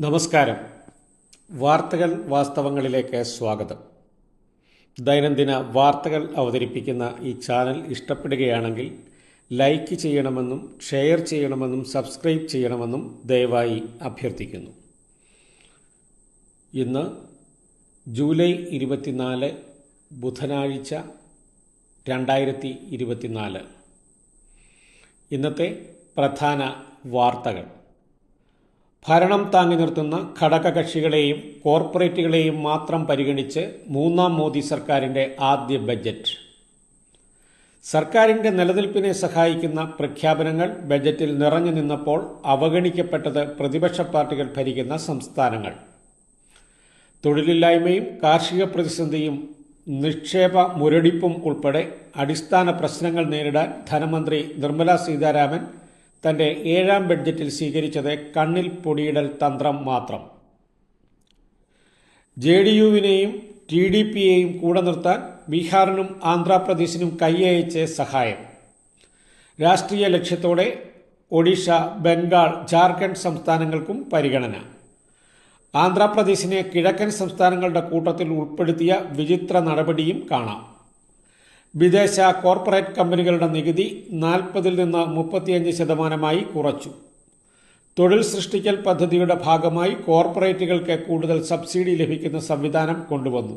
നമസ്കാരം. വാർത്തകൾ വാസ്തവങ്ങളിലേക്ക് സ്വാഗതം. ദൈനംദിന വാർത്തകൾ അവതരിപ്പിക്കുന്ന ഈ ചാനൽ ഇഷ്ടപ്പെടുകയാണെങ്കിൽ ലൈക്ക് ചെയ്യണമെന്നും ഷെയർ ചെയ്യണമെന്നും സബ്സ്ക്രൈബ് ചെയ്യണമെന്നും ദയവായി അഭ്യർത്ഥിക്കുന്നു. ഇന്ന് ജൂലൈ ഇരുപത്തിനാല് ബുധനാഴ്ച രണ്ടായിരത്തി ഇരുപത്തിനാല് ഇന്നത്തെ പ്രധാന വാർത്തകൾ. ഭരണം താങ്ങി നിർത്തുന്ന ഘടകകക്ഷികളെയും കോർപ്പറേറ്റുകളെയും മാത്രം പരിഗണിച്ച് മൂന്നാം മോദി സർക്കാരിന്റെ ആദ്യ ബജറ്റ്. സർക്കാരിന്റെ നിലനിൽപ്പിനെ സഹായിക്കുന്ന പ്രഖ്യാപനങ്ങൾ ബജറ്റിൽ നിറഞ്ഞു നിന്നപ്പോൾ അവഗണിക്കപ്പെട്ടത് പ്രതിപക്ഷ പാർട്ടികൾ ഭരിക്കുന്ന സംസ്ഥാനങ്ങൾ. തൊഴിലില്ലായ്മയും കാർഷിക പ്രതിസന്ധിയും നിക്ഷേപ മുരടിപ്പും ഉൾപ്പെടെ അടിസ്ഥാന പ്രശ്നങ്ങൾ നേരിടാൻ ധനമന്ത്രി നിർമ്മലാ സീതാരാമൻ തന്റെ ഏഴാം ബഡ്ജറ്റിൽ സ്വീകരിച്ചത് കണ്ണിൽ പൊടിയിടൽ തന്ത്രം മാത്രം. ജെ ഡി യുവിനെയും ടി ഡി പിയെയും കൂടെ നിർത്താൻ ബീഹാറിനും ആന്ധ്രാപ്രദേശിനും കൈയയച്ച് സഹായം. രാഷ്ട്രീയ ലക്ഷ്യത്തോടെ ഒഡീഷ ബംഗാൾ ജാർഖണ്ഡ് സംസ്ഥാനങ്ങൾക്കും പരിഗണന. ആന്ധ്രാപ്രദേശിനെ കിഴക്കൻ സംസ്ഥാനങ്ങളുടെ കൂട്ടത്തിൽ ഉൾപ്പെടുത്തിയ വിചിത്ര നടപടിയും കാണാം. വിദേശ കോർപ്പറേറ്റ് കമ്പനികളുടെ നികുതി നാൽപ്പതിൽ നിന്ന് മുപ്പത്തിയഞ്ച് ശതമാനമായി കുറച്ചു. തൊഴിൽ സൃഷ്ടിക്കൽ പദ്ധതിയുടെ ഭാഗമായി കോർപ്പറേറ്റുകൾക്ക് കൂടുതൽ സബ്സിഡി ലഭിക്കുന്ന സംവിധാനം കൊണ്ടുവന്നു.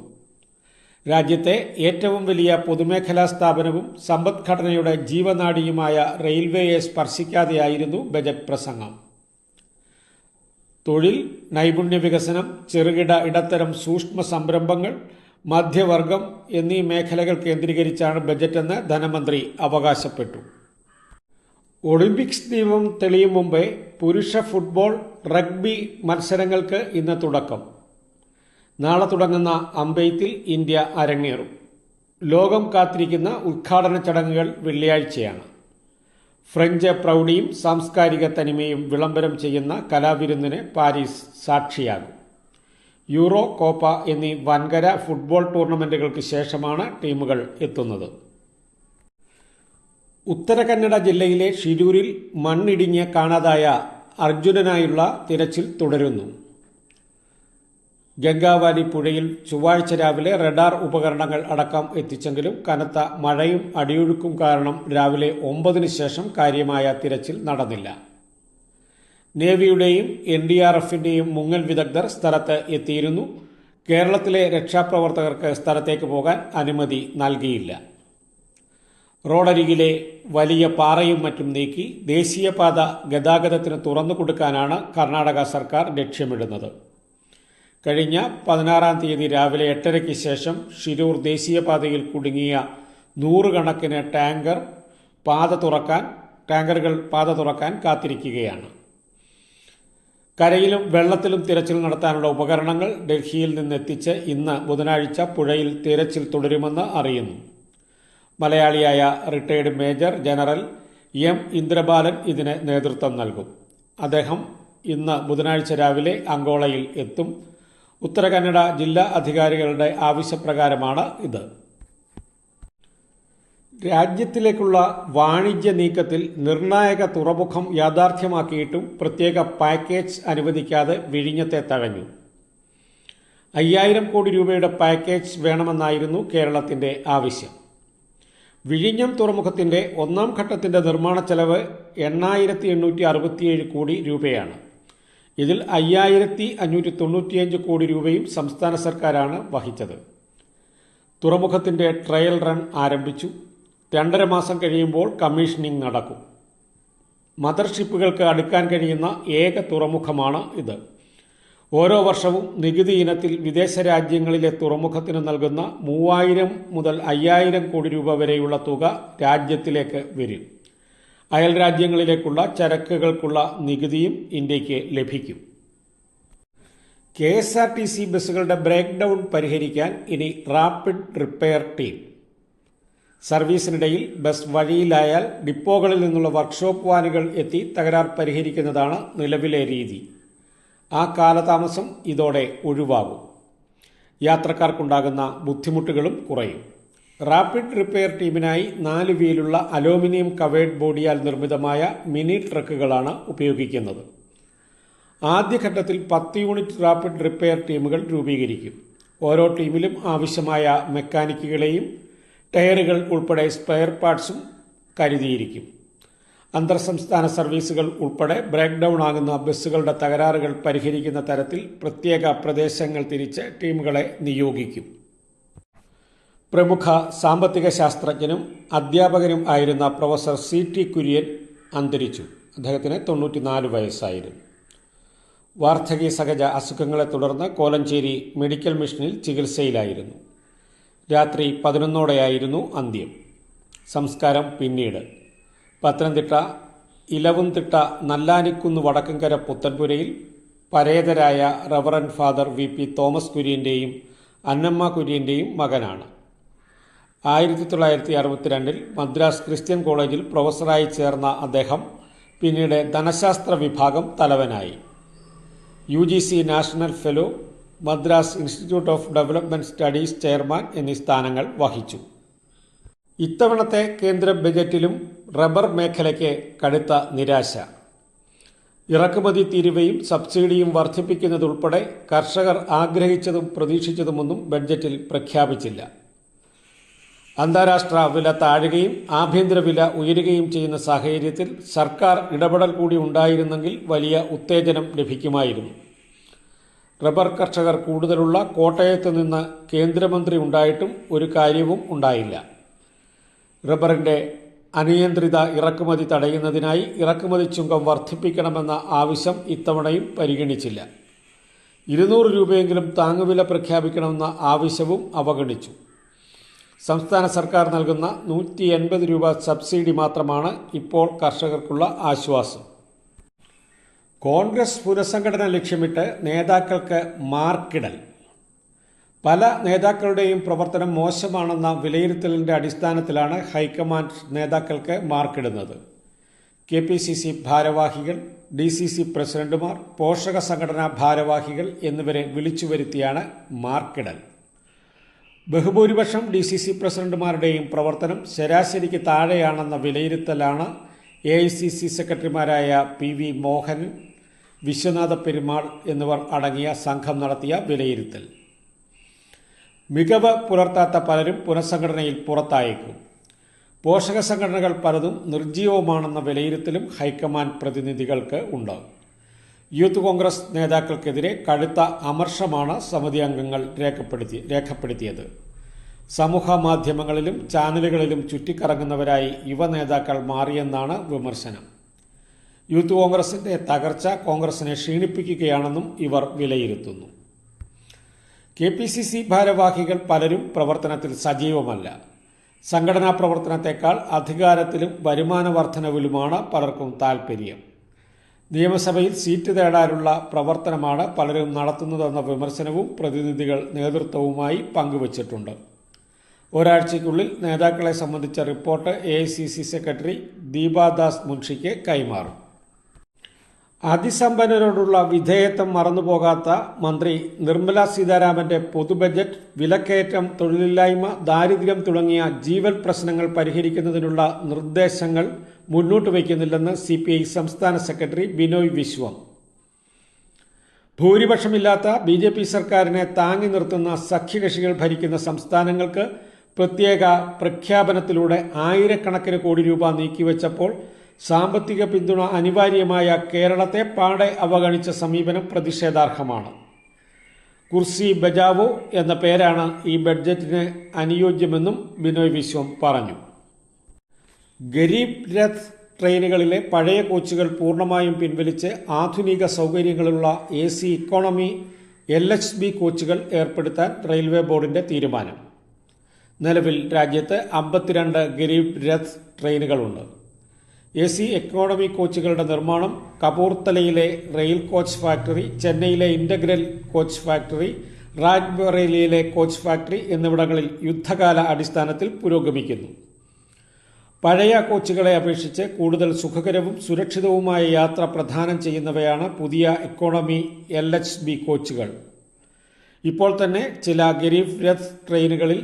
രാജ്യത്തെ ഏറ്റവും വലിയ പൊതുമേഖലാ സ്ഥാപനവും സമ്പദ്ഘടനയുടെ ജീവനാടിയുമായ റെയിൽവേയെ സ്പർശിക്കാതെയായിരുന്നു ബജറ്റ് പ്രസംഗം. തൊഴിൽ നൈപുണ്യ വികസനം ചെറുകിട ഇടത്തരം സൂക്ഷ്മ സംരംഭങ്ങൾ മധ്യവർഗം എന്നീ മേഖലകൾ കേന്ദ്രീകരിച്ചാണ് ബജറ്റെന്ന് ധനമന്ത്രി അവകാശപ്പെട്ടു. ഒളിമ്പിക്സ് ദീപം തെളിയും മുമ്പേ പുരുഷ ഫുട്ബോൾ റഗ്ബി മത്സരങ്ങൾക്ക് ഇന്ന് തുടക്കം. നാളെ തുടങ്ങുന്ന അമ്പെയ്ത്തിൽ ഇന്ത്യ അരങ്ങേറും. ലോകം കാത്തിരിക്കുന്ന ഉദ്ഘാടന ചടങ്ങുകൾ വെള്ളിയാഴ്ചയാണ്. ഫ്രഞ്ച് പ്രൗഢിയും സാംസ്കാരിക തനിമയും വിളംബരം ചെയ്യുന്ന കലാവിരുന്നിന് പാരീസ് സാക്ഷിയാകും. യൂറോ കോപ്പ എന്നീ വൻകര ഫുട്ബോൾ ടൂർണമെന്റുകൾക്ക് ശേഷമാണ് ടീമുകൾ എത്തുന്നത്. ഉത്തര കന്നഡ ജില്ലയിലെ ഷിരൂരിൽ മണ്ണിടിഞ്ഞ് കാണാതായ അർജുനനായുള്ള തിരച്ചിൽ തുടരുന്നു. ഗംഗാവാലി പുഴയിൽ ചൊവ്വാഴ്ച രാവിലെ റഡാർ ഉപകരണങ്ങൾ അടക്കം എത്തിച്ചെങ്കിലും കനത്ത മഴയും അടിയൊഴുക്കും കാരണം രാവിലെ ഒമ്പതിനു ശേഷം കാര്യമായ തിരച്ചിൽ നടന്നില്ല. നേവിയുടെയും എൻ ഡി ആർ എഫിന്റെയും മുങ്ങൽ വിദഗ്ധർ സ്ഥലത്ത് എത്തിയിരുന്നു. കേരളത്തിലെ രക്ഷാപ്രവർത്തകർക്ക് സ്ഥലത്തേക്ക് പോകാൻ അനുമതി നൽകിയില്ല. റോഡരികിലെ വലിയ പാറയും മറ്റും നീക്കി ദേശീയപാത ഗതാഗതത്തിന് തുറന്നു കൊടുക്കാനാണ് കർണാടക സർക്കാർ ലക്ഷ്യമിടുന്നത്. കഴിഞ്ഞ പതിനാറാം തീയതി രാവിലെ എട്ടരയ്ക്ക് ശേഷം ഷിരൂർ ദേശീയപാതയിൽ കുടുങ്ങിയ നൂറുകണക്കിന് ടാങ്കർ പാത തുറക്കാൻ ടാങ്കറുകൾ പാത തുറക്കാൻ കാത്തിരിക്കുകയാണ്. കരയിലും വെള്ളത്തിലും തിരച്ചിൽ നടത്താനുള്ള ഉപകരണങ്ങൾ ഡൽഹിയിൽ നിന്നെത്തിച്ച് ഇന്ന് ബുധനാഴ്ച പുഴയിൽ തിരച്ചിൽ തുടരുമെന്ന് അറിയുന്നു. മലയാളിയായ retired major general M Indrabalan ഇതിന് നേതൃത്വം നൽകും. അദ്ദേഹം ഇന്ന് ബുധനാഴ്ച രാവിലെ അങ്കോളയിൽ എത്തും. ഉത്തര കന്നഡ ജില്ലാ അധികാരികളുടെ ആവശ്യപ്രകാരമാണ് ഇത്. രാജ്യത്തിലേക്കുള്ള വാണിജ്യ നീക്കത്തിൽ നിർണായക തുറമുഖം യാഥാർത്ഥ്യമാക്കിയിട്ടും പ്രത്യേക പാക്കേജ് അനുവദിക്കാതെ വിഴിഞ്ഞത്തെ തഴഞ്ഞു. അയ്യായിരം കോടി രൂപയുടെ പാക്കേജ് വേണമെന്നായിരുന്നു കേരളത്തിന്റെ ആവശ്യം. വിഴിഞ്ഞം തുറമുഖത്തിന്റെ ഒന്നാം ഘട്ടത്തിന്റെ നിർമ്മാണ ചെലവ് എണ്ണായിരത്തി എണ്ണൂറ്റി അറുപത്തിയേഴ് കോടി രൂപയാണ്. ഇതിൽ അയ്യായിരത്തി അഞ്ഞൂറ്റി തൊണ്ണൂറ്റിയഞ്ച് കോടി രൂപയും സംസ്ഥാന സർക്കാരാണ് വഹിച്ചത്. തുറമുഖത്തിന്റെ ട്രയൽ റൺ ആരംഭിച്ചു. രണ്ടര മാസം കഴിയുമ്പോൾ കമ്മീഷനിങ് നടക്കും. മദർഷിപ്പുകൾക്ക് അടുക്കാൻ കഴിയുന്ന ഏക തുറമുഖമാണ് ഇത്. ഓരോ വർഷവും നികുതി ഇനത്തിൽ വിദേശ രാജ്യങ്ങളിലെ തുറമുഖത്തിന് നൽകുന്ന മൂവായിരം മുതൽ അയ്യായിരം കോടി രൂപ വരെയുള്ള തുക രാജ്യത്തിലേക്ക് വരും. അയൽ രാജ്യങ്ങളിലേക്കുള്ള ചരക്കുകൾക്കുള്ള നികുതിയും ഇന്ത്യയ്ക്ക് ലഭിക്കും. K S R T C ബസ്സുകളുടെ ബ്രേക്ക് ഡൗൺ പരിഹരിക്കാൻ ഇനി റാപ്പിഡ് റിപ്പയർ ടീം സർവീസിനിടയിൽ ബസ് വഴിയിലായാൽ ഡിപ്പോകളിൽ നിന്നുള്ള വർക്ക്ഷോപ്പ് വാനുകൾ എത്തി തകരാർ പരിഹരിക്കുന്നതാണ് നിലവിലെ രീതി. ആ കാലതാമസം ഇതോടെ ഒഴിവാകും. യാത്രക്കാർക്കുണ്ടാകുന്ന ബുദ്ധിമുട്ടുകളും കുറയും. റാപ്പിഡ് റിപ്പയർ ടീമിനായി നാല് വീലുള്ള അലൂമിനിയം കവേഡ് ബോഡിയാൽ നിർമ്മിതമായ മിനി ട്രക്കുകളാണ് ഉപയോഗിക്കുന്നത്. ആദ്യഘട്ടത്തിൽ പത്ത് യൂണിറ്റ് റാപ്പിഡ് റിപ്പയർ ടീമുകൾ രൂപീകരിക്കും. ഓരോ ടീമിലും ആവശ്യമായ മെക്കാനിക്കുകളെയും ടയറുകൾ ഉൾപ്പെടെ സ്പെയർ പാർട്സും കരുതിയിരിക്കും. അന്തർ സംസ്ഥാന സർവീസുകൾ ഉൾപ്പെടെ ബ്രേക്ക് ഡൗൺ ആകുന്ന ബസ്സുകളുടെ തകരാറുകൾ പരിഹരിക്കുന്ന തരത്തിൽ പ്രത്യേക പ്രദേശങ്ങൾ തിരിച്ച് ടീമുകളെ നിയോഗിക്കും. പ്രമുഖ സാമ്പത്തിക ശാസ്ത്രജ്ഞനും അധ്യാപകനും ആയിരുന്ന പ്രൊഫസർ സി ടി കുര്യൻ അന്തരിച്ചു. അദ്ദേഹത്തിന് തൊണ്ണൂറ്റിനാല് വയസ്സായിരുന്നു. വാർദ്ധക്യ സഹജ അസുഖങ്ങളെ തുടർന്ന് കോലഞ്ചേരി മെഡിക്കൽ മിഷനിൽ ചികിത്സയിലായിരുന്നു. രാത്രി പതിനൊന്നോടെയായിരുന്നു അന്ത്യം. സംസ്കാരം പിന്നീട്. പത്തനംതിട്ട ഇലവുംതിട്ട നല്ലാനിക്കുന്ന് Vadakkankara Puthenpurayil പരേതരായ reverend father V P Thomas കുര്യന്റെയും Annamma കുര്യന്റെയും മകനാണ്. ആയിരത്തി തൊള്ളായിരത്തി അറുപത്തിരണ്ടിൽ മദ്രാസ് ക്രിസ്ത്യൻ കോളേജിൽ പ്രൊഫസറായി ചേർന്ന അദ്ദേഹം പിന്നീട് ധനശാസ്ത്ര വിഭാഗം തലവനായി. U national fellow Madras institute of development studies chairman എന്നീ സ്ഥാനങ്ങൾ വഹിച്ചു. ഇത്തവണത്തെ കേന്ദ്ര ബജറ്റിലും റബ്ബർ മേഖലയ്ക്ക് കടുത്ത നിരാശ. ഇറക്കുമതി തീരുവയും സബ്സിഡിയും വർദ്ധിപ്പിക്കുന്നതുൾപ്പെടെ കർഷകർ ആഗ്രഹിച്ചതും പ്രതീക്ഷിച്ചതുമൊന്നും ബഡ്ജറ്റിൽ പ്രഖ്യാപിച്ചില്ല. അന്താരാഷ്ട്ര വില താഴുകയും ആഭ്യന്തര വില ഉയരുകയും ചെയ്യുന്ന സാഹചര്യത്തിൽ സർക്കാർ ഇടപെടൽ കൂടി ഉണ്ടായിരുന്നെങ്കിൽ വലിയ ഉത്തേജനം ലഭിക്കുമായിരുന്നു. റബ്ബർ കർഷകർ കൂടുതലുള്ള കോട്ടയത്ത് നിന്ന് കേന്ദ്രമന്ത്രി ഉണ്ടായിട്ടും ഒരു കാര്യവും ഉണ്ടായില്ല. റബ്ബറിന്റെ അനിയന്ത്രിത ഇറക്കുമതി തടയുന്നതിനായി ഇറക്കുമതി ചുങ്കം വർദ്ധിപ്പിക്കണമെന്ന ആവശ്യം ഇത്തവണയും പരിഗണിച്ചില്ല. ഇരുന്നൂറ് രൂപയെങ്കിലും താങ്ങുവില പ്രഖ്യാപിക്കണമെന്ന ആവശ്യവും അവഗണിച്ചു. സംസ്ഥാന സർക്കാർ നൽകുന്ന നൂറ്റി എൺപത് രൂപ സബ്സിഡി മാത്രമാണ് ഇപ്പോൾ കർഷകർക്കുള്ള ആശ്വാസം. കോൺഗ്രസ് പുനഃസംഘടന ലക്ഷ്യമിട്ട് നേതാക്കൾക്ക് മാർക്കിടൽ. പല നേതാക്കളുടെയും പ്രവർത്തനം മോശമാണെന്ന വിലയിരുത്തലിന്റെ അടിസ്ഥാനത്തിലാണ് ഹൈക്കമാൻഡ് നേതാക്കൾക്ക് മാർക്കിടുന്നത്. കെ പി സി സി ഭാരവാഹികൾ ഡി സി സി പ്രസിഡന്റുമാർ പോഷക സംഘടനാ ഭാരവാഹികൾ എന്നിവരെ വിളിച്ചു വരുത്തിയാണ് മാർക്കിടൽ. ബഹുഭൂരിപക്ഷം ഡി സി സി പ്രസിഡന്റുമാരുടെയും പ്രവർത്തനം ശരാശരിക്ക് താഴെയാണെന്ന വിലയിരുത്തലാണ് എ ഐ സി സി സെക്രട്ടറിമാരായ പി വി മോഹൻ വിശ്വനാഥ പെരുമാൾ എന്നിവർ അടങ്ങിയ സംഘം നടത്തിയ വിലയിരുത്തൽ. മികവ് പുലർത്താത്ത പലരും പുനഃസംഘടനയിൽ പുറത്തായേക്കും. പോഷക സംഘടനകൾ പലതും നിർജീവമാണെന്ന വിലയിരുത്തലും ഹൈക്കമാൻഡ് പ്രതിനിധികൾക്ക് ഉണ്ട്. യൂത്ത് കോൺഗ്രസ് നേതാക്കൾക്കെതിരെ കടുത്ത അമർഷമാണ് സമിതി അംഗങ്ങൾ രേഖപ്പെടുത്തി രേഖപ്പെടുത്തിയത്. സമൂഹ മാധ്യമങ്ങളിലും ചാനലുകളിലും ചുറ്റിക്കറങ്ങുന്നവരായി യുവ നേതാക്കൾ മാറിയെന്നാണ് വിമർശനം. യൂത്ത് കോൺഗ്രസിന്റെ തകർച്ച കോൺഗ്രസിനെ ക്ഷീണിപ്പിക്കുകയാണെന്നും ഇവർ വിലയിരുത്തുന്നു. കെ പി സി സി ഭാരവാഹികൾ പലരും പ്രവർത്തനത്തിൽ സജീവമല്ല. സംഘടനാ പ്രവർത്തനത്തെക്കാൾ അധികാരത്തിലും വരുമാന വർധനവിലുമാണ് പലർക്കും താൽപ്പര്യം നിയമസഭയിൽ സീറ്റ് തേടാനുള്ള പ്രവർത്തനമാണ് പലരും നടത്തുന്നതെന്ന വിമർശനവും പ്രതിനിധികൾ നേതൃത്വവുമായി പങ്കുവച്ചിട്ടുണ്ട്. ഒരാഴ്ചയ്ക്കുള്ളിൽ നേതാക്കളെ സംബന്ധിച്ച റിപ്പോർട്ട് എ സെക്രട്ടറി ദീപാദാസ് മുൻഷിക്ക് കൈമാറും. അതിസമ്പന്നരോടുള്ള വിധേയത്വം മറന്നുപോകാത്ത മന്ത്രി നിർമ്മല സീതാരാമന്റെ പൊതു ബജറ്റ് വിലക്കയറ്റം തൊഴിലില്ലായ്മ ദാരിദ്ര്യം തുടങ്ങിയ ജീവൻ പ്രശ്നങ്ങൾ പരിഹരിക്കുന്നതിനുള്ള നിർദ്ദേശങ്ങൾ മുന്നോട്ട് വയ്ക്കുന്നില്ലെന്ന് സി പി ഐ സംസ്ഥാന സെക്രട്ടറി ബിനോയ് വിശ്വം. ഭൂരിപക്ഷമില്ലാത്ത ബി ജെ പി സർക്കാരിനെ താങ്ങി നിർത്തുന്ന സഖ്യകക്ഷികൾ ഭരിക്കുന്ന സംസ്ഥാനങ്ങൾക്ക് പ്രത്യേക പ്രഖ്യാപനത്തിലൂടെ ആയിരക്കണക്കിന് കോടി രൂപ നീക്കിവച്ചപ്പോൾ സാമ്പത്തിക പിന്തുണ അനിവാര്യമായ കേരളത്തെ പാടെ അവഗണിച്ച സമീപനം പ്രതിഷേധാർഹമാണ്. കുർസി ബജാവോ എന്ന പേരാണ് ഈ ബഡ്ജറ്റിന് അനുയോജ്യമെന്നും ബിനോയ് വിശ്വം പറഞ്ഞു. ഗരീബ് രഥ് ട്രെയിനുകളിലെ പഴയ കോച്ചുകൾ പൂർണമായും പിൻവലിച്ച് ആധുനിക സൗകര്യങ്ങളുള്ള A C economy L H B കോച്ചുകൾ ഏർപ്പെടുത്താൻ റെയിൽവേ ബോർഡിന്റെ തീരുമാനം. നിലവിൽ രാജ്യത്ത് അമ്പത്തിരണ്ട് ഗരീബ് രഥ് ട്രെയിനുകളുണ്ട്. എ സി എക്കോണമി കോച്ചുകളുടെ നിർമ്മാണം കപൂർത്തലയിലെ റെയിൽ കോച്ച് ഫാക്ടറി ചെന്നൈയിലെ ഇന്റഗ്രൽ കോച്ച് ഫാക്ടറി റാജ്ബറേലിയിലെ കോച്ച് ഫാക്ടറി എന്നിവിടങ്ങളിൽ യുദ്ധകാല അടിസ്ഥാനത്തിൽ പുരോഗമിക്കുന്നു. പഴയ കോച്ചുകളെ അപേക്ഷിച്ച് കൂടുതൽ സുഖകരവും സുരക്ഷിതവുമായ യാത്ര പ്രദാനം ചെയ്യുന്നവയാണ് പുതിയ എക്കോണമി എൽ എച്ച് ബി കോച്ചുകൾ. ഇപ്പോൾ തന്നെ ചില ഗരീബ് രഥ് ട്രെയിനുകളിൽ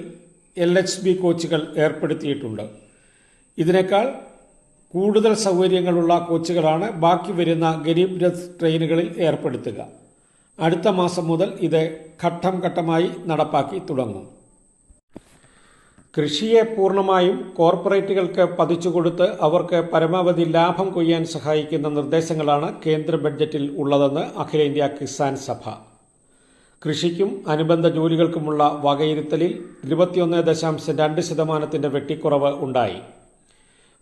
എൽ എച്ച് ബി കോച്ചുകൾ ഏർപ്പെടുത്തിയിട്ടുണ്ട്. ഇതിനേക്കാൾ കൂടുതൽ സൗകര്യങ്ങളുള്ള കോച്ചുകളാണ് ബാക്കി വരുന്ന ഗരീബ് രഥ് ട്രെയിനുകളിൽ ഏർപ്പെടുത്തുക. അടുത്ത മാസം മുതൽ ഇത് ഘട്ടം ഘട്ടമായി നടപ്പാക്കി തുടങ്ങും. കൃഷിയെ പൂർണമായും കോർപ്പറേറ്റുകൾക്ക് പതിച്ചുകൊടുത്ത് അവർക്ക് പരമാവധി ലാഭം കൊയ്യാൻ സഹായിക്കുന്ന നിർദ്ദേശങ്ങളാണ് കേന്ദ്ര ബഡ്ജറ്റിൽ ഉള്ളതെന്ന് അഖിലേന്ത്യാ കിസാൻ സഭ. കൃഷിക്കും അനുബന്ധ ജോലികൾക്കുമുള്ള വകയിരുത്തലിൽ ഇരുപത്തിയൊന്ന് ദശാംശം രണ്ട് ശതമാനത്തിന്റെ വെട്ടിക്കുറവ് ഉണ്ടായി.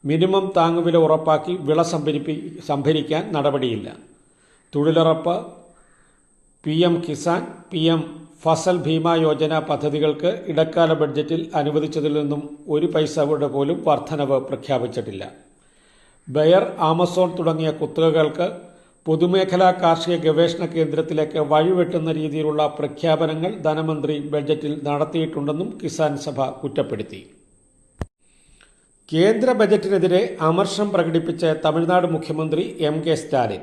മിനിമം താങ്ങുവില ഉറപ്പാക്കി വിള സംഭരിപ്പി സംഭരിക്കാൻ നടപടിയില്ല. തൊഴിലുറപ്പ് P M Kisan P M Fasal Bima Yojana പദ്ധതികൾക്ക് ഇടക്കാല ബഡ്ജറ്റിൽ അനുവദിച്ചതിൽ നിന്നും ഒരു പൈസയുടെ പോലും വർധനവ് പ്രഖ്യാപിച്ചിട്ടില്ല. ബെയർ ആമസോൺ തുടങ്ങിയ കുത്തകകൾക്ക് പൊതുമേഖലാ കാർഷിക ഗവേഷണ കേന്ദ്രത്തിലേക്ക് വഴിവെട്ടുന്ന രീതിയിലുള്ള പ്രഖ്യാപനങ്ങൾ ധനമന്ത്രി ബഡ്ജറ്റിൽ നടത്തിയിട്ടുണ്ടെന്നും കിസാൻ സഭ കുറ്റപ്പെടുത്തി. കേന്ദ്ര ബജറ്റിനെതിരെ അമർഷം പ്രകടിപ്പിച്ച തമിഴ്നാട് മുഖ്യമന്ത്രി എം കെ സ്റ്റാലിൻ.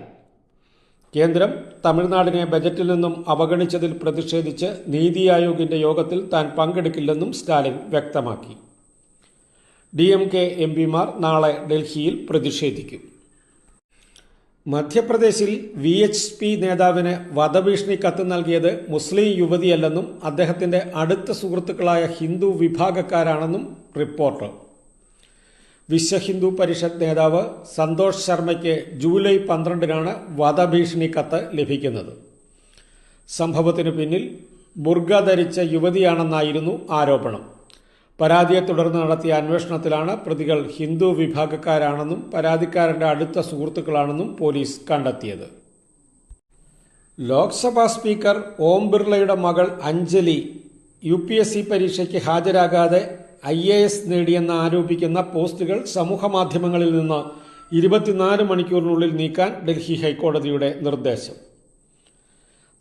കേന്ദ്രം തമിഴ്നാടിനെ ബജറ്റിൽ നിന്നും അവഗണിച്ചതിൽ പ്രതിഷേധിച്ച് നീതി ആയോഗിന്റെ യോഗത്തിൽ താൻ പങ്കെടുക്കില്ലെന്നും സ്റ്റാലിൻ വ്യക്തമാക്കി. ഡി എം കെ എം പിമാർ നാളെ ഡൽഹിയിൽ പ്രതിഷേധിക്കും. മധ്യപ്രദേശിൽ വി എച്ച് പി നേതാവിന് വധഭീഷണി കത്ത് നൽകിയത് മുസ്ലിം യുവതിയല്ലെന്നും അദ്ദേഹത്തിന്റെ അടുത്ത സുഹൃത്തുക്കളായ ഹിന്ദു വിഭാഗക്കാരാണെന്നും റിപ്പോർട്ട്. വിശ്വ ഹിന്ദു പരിഷത്ത് നേതാവ് സന്തോഷ് ശർമ്മയ്ക്ക് ജൂലൈ പന്ത്രണ്ടിനാണ് വധഭീഷണി കത്ത് ലഭിക്കുന്നത്. സംഭവത്തിനു പിന്നിൽ ബുർഗ ധരിച്ച യുവതിയാണെന്നായിരുന്നു ആരോപണം. പരാതിയെ തുടർന്ന് നടത്തിയ അന്വേഷണത്തിലാണ് പ്രതികൾ ഹിന്ദു വിഭാഗക്കാരാണെന്നും പരാതിക്കാരന്റെ അടുത്ത സുഹൃത്തുക്കളാണെന്നും പോലീസ് കണ്ടെത്തിയത്. ലോക്സഭാ സ്പീക്കർ ഓം ബിർളയുടെ മകൾ Anjali U P S C പരീക്ഷയ്ക്ക് ഹാജരാകാതെ ഐ എ എസ് നേടിയെന്ന് ആരോപിക്കുന്ന പോസ്റ്റുകൾ സമൂഹമാധ്യമങ്ങളിൽ നിന്ന് ഇരുപത്തിനാല് മണിക്കൂറിനുള്ളിൽ നീക്കാൻ ഡൽഹി ഹൈക്കോടതിയുടെ നിർദ്ദേശം.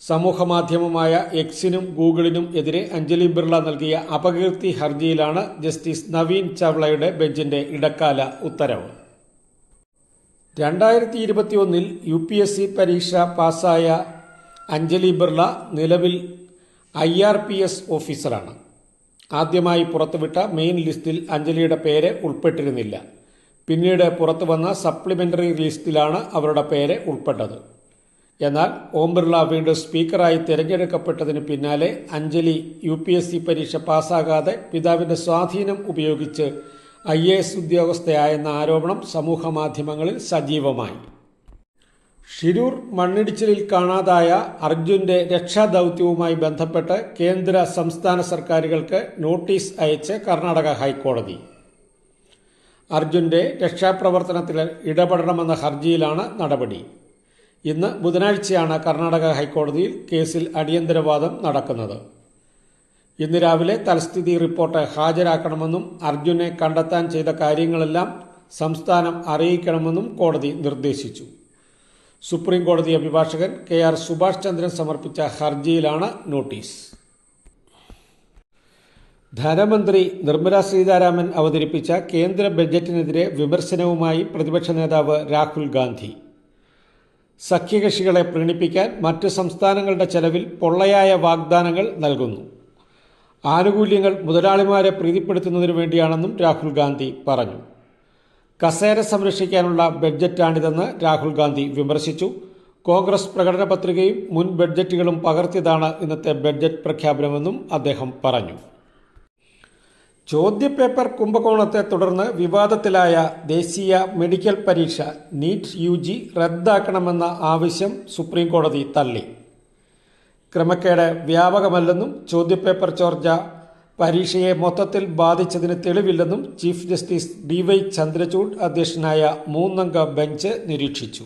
സമൂഹമാധ്യമമായ എക്സിനും ഗൂഗിളിനും എതിരെ അഞ്ജലി ബിർള നൽകിയ അപകീർത്തി ഹർജിയിലാണ് ജസ്റ്റിസ് നവീൻ ചവ്ളയുടെ ബെഞ്ചിന്റെ ഇടക്കാല ഉത്തരവ്. രണ്ടായിരത്തി ഇരുപത്തിയൊന്നിൽ യു പി എസ് സി പരീക്ഷ പാസ്സായ അഞ്ജലി ബിർള നിലവിൽ ഐ ആർ പി എസ് ഓഫീസറാണ്. ആദ്യമായി പുറത്തുവിട്ട മെയിൻ ലിസ്റ്റിൽ അഞ്ജലിയുടെ പേര് ഉൾപ്പെട്ടിരുന്നില്ല. പിന്നീട് പുറത്തു വന്ന സപ്ലിമെന്ററി ലിസ്റ്റിലാണ് അവരുടെ പേര് ഉൾപ്പെട്ടത്. എന്നാൽ ഓം ബിർള വീണ്ടും സ്പീക്കറായി തിരഞ്ഞെടുക്കപ്പെട്ടതിന് പിന്നാലെ Anjali U P S C പരീക്ഷ പാസ്സാകാതെ പിതാവിന്റെ സ്വാധീനം ഉപയോഗിച്ച് ഐ എ എസ് ഉദ്യോഗസ്ഥയായെന്ന ആരോപണം സമൂഹമാധ്യമങ്ങളിൽ സജീവമായി. ഷിരൂർ മണ്ണിടിച്ചിലിൽ കാണാതായ അർജുന്റെ രക്ഷാദൌത്യവുമായി ബന്ധപ്പെട്ട് കേന്ദ്ര സംസ്ഥാന സർക്കാരുകൾക്ക് നോട്ടീസ് അയച്ച് കർണാടക ഹൈക്കോടതി. അർജുന്റെ രക്ഷാപ്രവർത്തനത്തിൽ ഇടപെടണമെന്ന ഹർജിയിലാണ് നടപടി. ഇന്ന് ബുധനാഴ്ചയാണ് കർണാടക ഹൈക്കോടതിയിൽ കേസിൽ അടിയന്തരവാദം നടക്കുന്നത്. ഇന്ന് രാവിലെ തൽസ്ഥിതി റിപ്പോർട്ട് ഹാജരാക്കണമെന്നും അർജുനെ കണ്ടെത്താൻ ചെയ്ത കാര്യങ്ങളെല്ലാം സംസ്ഥാനം അറിയിക്കണമെന്നും കോടതി നിർദ്ദേശിച്ചു. സുപ്രീം കോടതി അഭിഭാഷകൻ കെ ആർ സുഭാഷ് ചന്ദ്രൻ സമർപ്പിച്ച ഹർജിയിലാണ് നോട്ടീസ്. ധനമന്ത്രി നിർമ്മല സീതാരാമൻ അവതരിപ്പിച്ച കേന്ദ്ര ബജറ്റിനെതിരെ വിമർശനവുമായി പ്രതിപക്ഷ നേതാവ് രാഹുൽ ഗാന്ധി. സഖ്യകക്ഷികളെ പ്രീണിപ്പിക്കാൻ മറ്റ് സംസ്ഥാനങ്ങളുടെ ചെലവിൽ പൊള്ളയായ വാഗ്ദാനങ്ങൾ നൽകുന്നു. ആനുകൂല്യങ്ങൾ മുതലാളിമാരെ പ്രീതിപ്പെടുത്തുന്നതിനു വേണ്ടിയാണെന്നും രാഹുൽ ഗാന്ധി പറഞ്ഞു. കസേര സംരക്ഷിക്കാനുള്ള ബഡ്ജറ്റാണിതെന്ന് രാഹുൽ ഗാന്ധി വിമർശിച്ചു. കോൺഗ്രസ് പ്രകടന പത്രികയും മുൻ ബഡ്ജറ്റുകളും പകർത്തിയതാണ് ഇന്നത്തെ ബഡ്ജറ്റ് പ്രഖ്യാപനമെന്നും അദ്ദേഹം പറഞ്ഞു. ചോദ്യപേപ്പർ കുംഭകോണത്തെ തുടർന്ന് വിവാദത്തിലായ ദേശീയ മെഡിക്കൽ പരീക്ഷ നീറ്റ് യു ജി റദ്ദാക്കണമെന്ന ആവശ്യം സുപ്രീംകോടതി തള്ളി. ക്രമക്കേട് വ്യാപകമല്ലെന്നും ചോദ്യപേപ്പർ ചോർച്ച പരീക്ഷയെ മൊത്തത്തിൽ ബാധിച്ചതിന് തെളിവില്ലെന്നും chief justice D Y Chandrachud അധ്യക്ഷനായ മൂന്നംഗ ബെഞ്ച് നിരീക്ഷിച്ചു.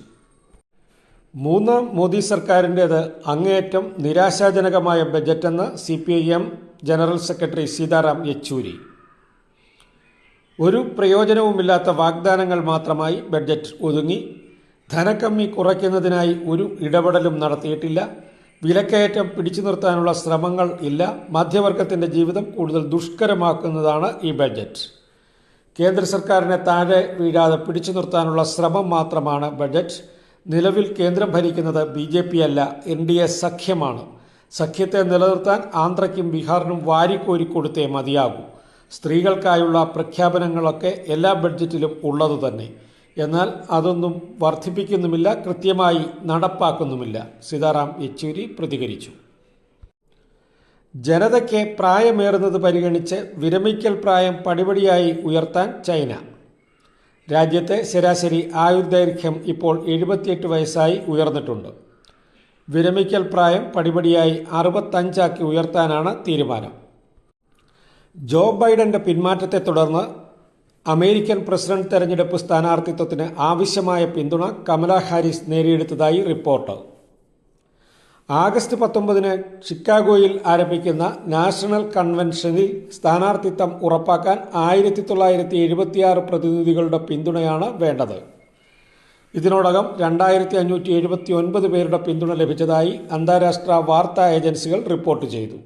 മൂന്നാം മോദി സർക്കാരിന്റേത് അങ്ങേയറ്റം നിരാശാജനകമായ ബജറ്റെന്ന് C P I M general secretary Sitaram Yechury. ഒരു പ്രയോജനവുമില്ലാത്ത വാഗ്ദാനങ്ങൾ മാത്രമായി ബഡ്ജറ്റ് ഒതുങ്ങി. ധനക്കമ്മി കുറയ്ക്കുന്നതിനായി ഒരു ഇടപെടലും നടത്തിയിട്ടില്ല. വിലക്കയറ്റം പിടിച്ചു നിർത്താനുള്ള ശ്രമങ്ങൾ ഇല്ല. മധ്യവർഗത്തിന്റെ ജീവിതം കൂടുതൽ ദുഷ്കരമാക്കുന്നതാണ് ഈ ബഡ്ജറ്റ് കേന്ദ്ര സർക്കാരിനെ താഴെ വീഴാതെ പിടിച്ചു നിർത്താനുള്ള ശ്രമം മാത്രമാണ് ബഡ്ജറ്റ് നിലവിൽ കേന്ദ്രം ഭരിക്കുന്നത് ബി ജെ പി അല്ല എൻ ഡി എ സഖ്യമാണ്. സഖ്യത്തെ നിലനിർത്താൻ ആന്ധ്രയ്ക്കും ബീഹാറിനും വാരിക്കോരി കൊടുത്തേ മതിയാകൂ. സ്ത്രീകൾക്കായുള്ള പ്രഖ്യാപനങ്ങളൊക്കെ എല്ലാ ബഡ്ജറ്റിലും ഉള്ളത് തന്നെ. എന്നാൽ അതൊന്നും വർദ്ധിപ്പിക്കുന്നുമില്ല കൃത്യമായി നടപ്പാക്കുന്നുമില്ല. സീതാറാം യെച്ചൂരി പ്രതികരിച്ചു. ജനതയ്ക്ക് പ്രായമേറുന്നത് പരിഗണിച്ച് വിരമിക്കൽ പ്രായം പടിപടിയായി ഉയർത്താൻ ചൈന. രാജ്യത്തെ ശരാശരി ആയുർദൈർഘ്യം ഇപ്പോൾ എഴുപത്തിയെട്ട് വയസ്സായി ഉയർന്നിട്ടുണ്ട്. വിരമിക്കൽ പ്രായം പടിപടിയായി അറുപത്തഞ്ചാക്കി ഉയർത്താനാണ് തീരുമാനം. ജോ ബൈഡന്റെ പിന്മാറ്റത്തെ തുടർന്ന് അമേരിക്കൻ പ്രസിഡന്റ് തെരഞ്ഞെടുപ്പ് സ്ഥാനാർത്ഥിത്വത്തിന് ആവശ്യമായ പിന്തുണ കമല ഹാരിസ് നേടിയെടുത്തതായി റിപ്പോർട്ട്. ആഗസ്റ്റ് പത്തൊമ്പതിന് ഷിക്കാഗോയിൽ ആരംഭിക്കുന്ന നാഷണൽ കൺവെൻഷനിൽ സ്ഥാനാർത്ഥിത്വം ഉറപ്പാക്കാൻ ആയിരത്തി തൊള്ളായിരത്തി എഴുപത്തിയാറ് പ്രതിനിധികളുടെ പിന്തുണയാണ് വേണ്ടത്. ഇതിനോടകം രണ്ടായിരത്തി അഞ്ഞൂറ്റി എഴുപത്തി ഒൻപത് പേരുടെ പിന്തുണ ലഭിച്ചതായി അന്താരാഷ്ട്ര വാർത്താ ഏജൻസികൾ റിപ്പോർട്ട് ചെയ്തു.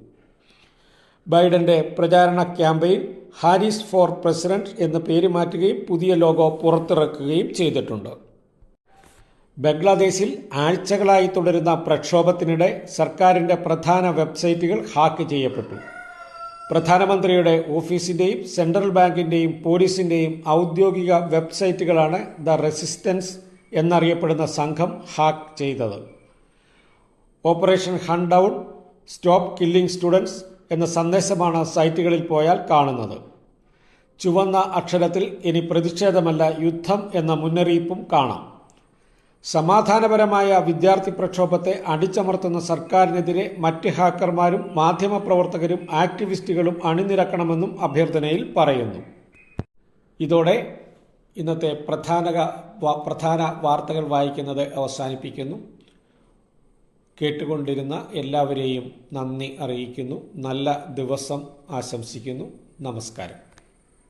ബൈഡന്റെ പ്രചാരണ ക്യാമ്പയിൻ ഹാരിസ് ഫോർ പ്രസിഡന്റ് എന്ന് പേര് മാറ്റുകയും പുതിയ ലോഗോ പുറത്തിറക്കുകയും ചെയ്തിട്ടുണ്ട്. ബംഗ്ലാദേശിൽ ആഴ്ചകളായി തുടരുന്ന പ്രക്ഷോഭത്തിനിടെ സർക്കാരിന്റെ പ്രധാന വെബ്സൈറ്റുകൾ ഹാക്ക് ചെയ്യപ്പെട്ടു. പ്രധാനമന്ത്രിയുടെ ഓഫീസിന്റെയും സെൻട്രൽ ബാങ്കിന്റെയും പോലീസിന്റെയും ഔദ്യോഗിക വെബ്സൈറ്റുകളാണ് ദ റെസിസ്റ്റൻസ് എന്നറിയപ്പെടുന്ന സംഘം ഹാക്ക് ചെയ്തത്. Operation hunt down stop killing students എന്ന സന്ദേശമാണ് സൈറ്റുകളിൽ പോയാൽ കാണുന്നത്. ചുവന്ന അക്ഷരത്തിൽ ഇനി പ്രതിഷേധമല്ല യുദ്ധം എന്ന മുന്നറിയിപ്പും കാണാം. സമാധാനപരമായ വിദ്യാർത്ഥി പ്രക്ഷോഭത്തെ അടിച്ചമർത്തുന്ന സർക്കാരിനെതിരെ മറ്റ് ഹാക്കർമാരും മാധ്യമപ്രവർത്തകരും ആക്ടിവിസ്റ്റുകളും അണിനിരക്കണമെന്നും അഭ്യർത്ഥനയിൽ പറയുന്നു. ഇതോടെ ഇന്നത്തെ പ്രധാന പ്രധാന വാർത്തകൾ വായിക്കുന്നത് അവസാനിപ്പിക്കുന്നു. കേട്ടുകൊണ്ടിരുന്ന എല്ലാവരെയും നന്ദി അറിയിക്കുന്നു. നല്ല ദിവസം ആശംസിക്കുന്നു. നമസ്കാരം.